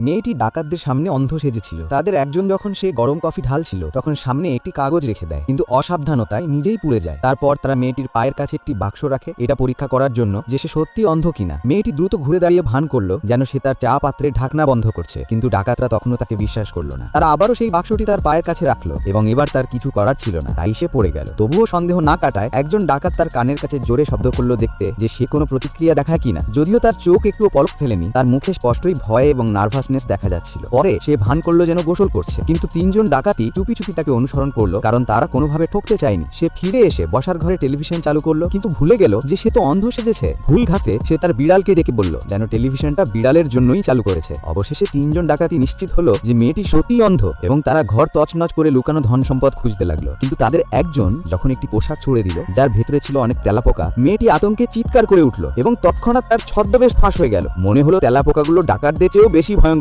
মেয়েটি ডাকাতদের সামনে অন্ধ সেজেছিল। তাদের একজন যখন সে গরম কফি ঢালছিল, তখন সামনে একটি কাগজ রেখে দেয়। কিন্তু অসাবধানতায় নিজেই পুড়ে যায়। তারপর তারা মেয়েটির পায়ের কাছে একটি বাক্স রাখে, এটা পরীক্ষা করার জন্য যে সে সত্যি অন্ধ কিনা। মেয়েটি দ্রুত ঘুরে দাঁড়িয়ে ভান করল, যেন সে তার চা পাত্রের ঢাকনা বন্ধ করছে। কিন্তু ডাকাতরা তখনও তাকে বিশ্বাস করল না। তারা আবারও সেই বাক্সটি তার পায়ের কাছে রাখল, এবং এবার তার কিছু করার ছিল না। তাই সে পড়ে গেল। তবুও সন্দেহ না কাটায় একজন ডাকাত তার কানের কাছে জোরে শব্দ করল দেখতে যে সে কোনো প্রতিক্রিয়া দেখায় কিনা। যদিও তার চোখ একটু পলক ফেলেনি, তার মুখে স্পষ্টই ভয় এবং নার্ভাসনেস দেখা যাচ্ছিল। পরে সে ভান করল যেন গোসল করছে। কিন্তু তিনজন ডাকাতি চুপি চুপি তাকে অনুসরণ করল, কারণ তারা কোনোভাবে ঠকতে চায়নি। সে ফিরে এসে বসার ঘরে টেলিভিশন চালু করল, কিন্তু ভুলে গেল যে সে তো অন্ধ সেজেছে। ভুল ঘাতে সে তার বিড়ালকে ডেকে বলল, যেন টেলিভিশনটা বিড়ালের জন্যই চালু করেছে। অবশেষে তিনজন ডাকাতি নিশ্চিত হলো যে মেয়েটি সত্যিই অন্ধ এবং তারা ঘর তছনছ করে লুকানো ধন সম্পদ খুঁজতে লাগল। কিন্তু তাদের একজন যখন একটি পোশাক ছুড়ে দিল, যার ভেতরে ছিল অনেক তেলাপোকা, মেয়েটি আতঙ্কে চিৎকার করে উঠল এবং তৎক্ষণাৎ তার ছদ্মবেশ ফাঁস হয়ে গেল। মনে হলো তেলাপোকাগুলো ডাকাতদের চেয়েও বেশি ভয়ঙ্কর।